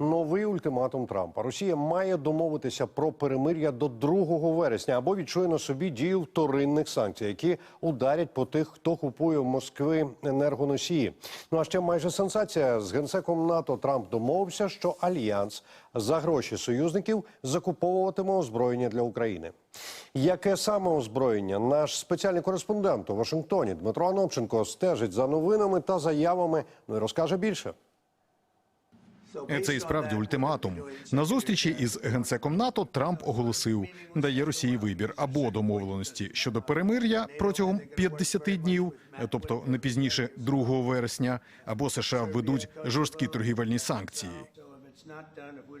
Новий ультиматум Трампа. Росія має домовитися про перемир'я до 2 вересня або відчує на собі дію вторинних санкцій, які ударять по тих, хто купує в Москви енергоносії. Ну а ще майже сенсація з генсеком НАТО Трамп домовився, що альянс за гроші союзників закуповуватиме озброєння для України. Яке саме озброєння? Наш спеціальний кореспондент у Вашингтоні Дмитро Анопченко стежить за новинами та заявами. Ну і розкаже більше. Це і справді ультиматум. На зустрічі із генсеком НАТО Трамп оголосив, дає Росії вибір або домовленості щодо перемир'я протягом 50 днів, тобто не пізніше 2 вересня, або США введуть жорсткі торгівельні санкції.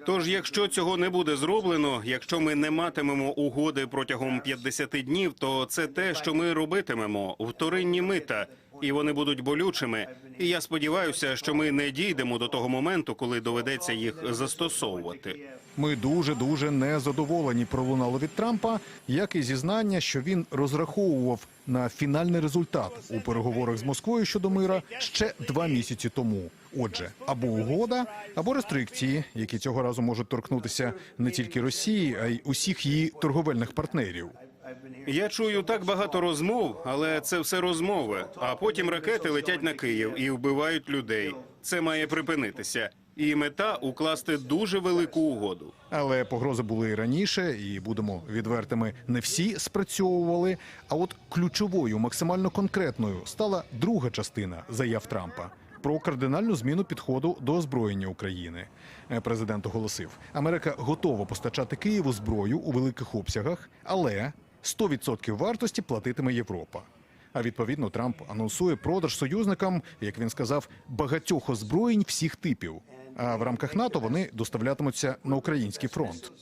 Тож, якщо цього не буде зроблено, якщо ми не матимемо угоди протягом 50 днів, то це те, що ми робитимемо вторинні мита, і вони будуть болючими. І я сподіваюся, що ми не дійдемо до того моменту, коли доведеться їх застосовувати. Ми дуже дуже незадоволені пролунало від Трампа, як і зізнання, що він розраховував на фінальний результат у переговорах з Москвою щодо мира ще два місяці тому. Отже, або угода, або рестрикції, які цього разу можуть торкнутися не тільки Росії, а й усіх її торговельних партнерів. Я чую так багато розмов, але це все розмови. А потім ракети летять на Київ і вбивають людей. Це має припинитися. І мета укласти дуже велику угоду. Але погрози були і раніше, і будемо відвертими. Не всі спрацьовували. А от ключовою, максимально конкретною стала друга частина заяв Трампа. Про кардинальну зміну підходу до озброєння України Е, президент оголосив, Америка готова постачати Києву зброю у великих обсягах, але 100% вартості платитиме Європа. А відповідно Трамп анонсує продаж союзникам, як він сказав, багатьох озброєнь всіх типів. А в рамках НАТО вони доставлятимуться на український фронт.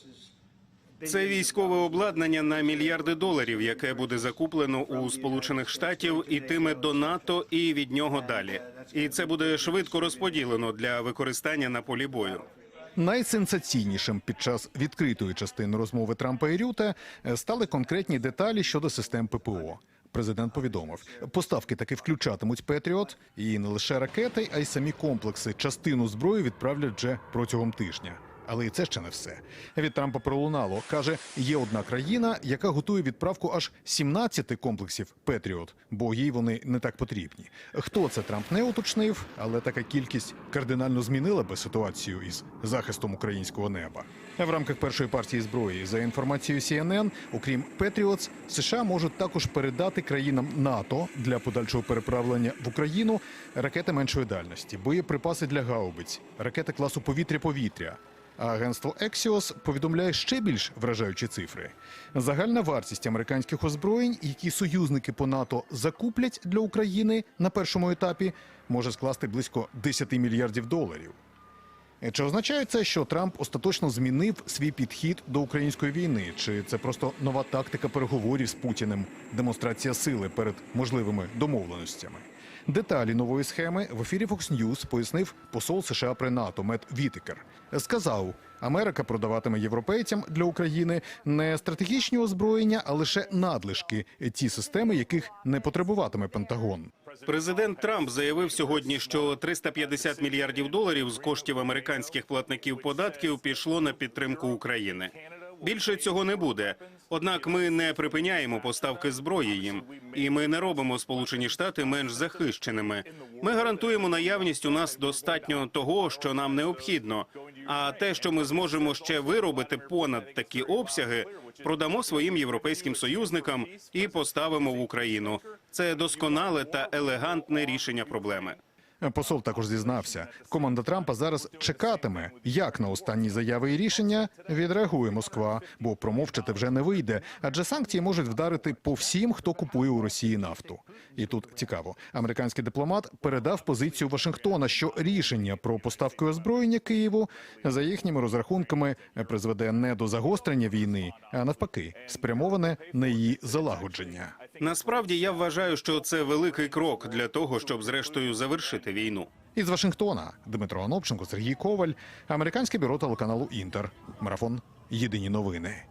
Це військове обладнання на мільярди доларів, яке буде закуплено у Сполучених Штатів, ітиме до НАТО і від нього далі. І це буде швидко розподілено для використання на полі бою. Найсенсаційнішим під час відкритої частини розмови Трампа і Рюта е, стали конкретні деталі щодо систем ППО. Президент повідомив, поставки таки включатимуть Петріот, і не лише ракети, а й самі комплекси. Частину зброї відправлять вже протягом тижня. Але і це ще не все. Від Трампа пролунало. Каже, є одна країна, яка готує відправку аж 17 комплексів Петріот, бо їй вони не так потрібні. Хто це Трамп не уточнив, але така кількість кардинально змінила би ситуацію із захистом українського неба. В рамках першої партії зброї, за інформацією CNN, окрім Петріотс, США можуть також передати країнам НАТО для подальшого переправлення в Україну ракети меншої дальності, боєприпаси для гаубиць, ракети класу повітря-повітря. Агентство Ексіос повідомляє ще більш вражаючі цифри. Загальна вартість американських озброєнь, які союзники по НАТО закуплять для України на першому етапі, може скласти близько 10 мільярдів доларів. Чи означає це, що Трамп остаточно змінив свій підхід до української війни? Чи це просто нова тактика переговорів з Путіним, демонстрація сили перед можливими домовленостями? Деталі нової схеми в ефірі Fox News пояснив посол США при НАТО Мет Вітикер. Сказав, Америка продаватиме європейцям для України не стратегічні озброєння, а лише надлишки, ті системи, яких не потребуватиме Пентагон. Президент Трамп заявив сьогодні, що 350 мільярдів доларів з коштів американських платників податків пішло на підтримку України. Більше цього не буде. Однак ми не припиняємо поставки зброї їм, і ми не робимо Сполучені Штати менш захищеними. Ми гарантуємо наявність у нас достатньо того, що нам необхідно. А те, що ми зможемо ще виробити понад такі обсяги, продамо своїм європейським союзникам і поставимо в Україну. Це досконале та елегантне рішення проблеми. Посол також зізнався, команда Трампа зараз чекатиме, як на останні заяви і рішення відреагує Москва, бо промовчати вже не вийде, адже санкції можуть вдарити по всім, хто купує у Росії нафту. І тут цікаво, американський дипломат передав позицію Вашингтона, що рішення про поставку озброєння Києву за їхніми розрахунками призведе не до загострення війни, а навпаки, спрямоване на її залагодження. Насправді я вважаю, що це великий крок для того, щоб зрештою завершити війну. Із Вашингтона Дмитро Анопченко, Сергій Коваль, американське бюро телеканалу Інтер. Марафон. Єдині новини.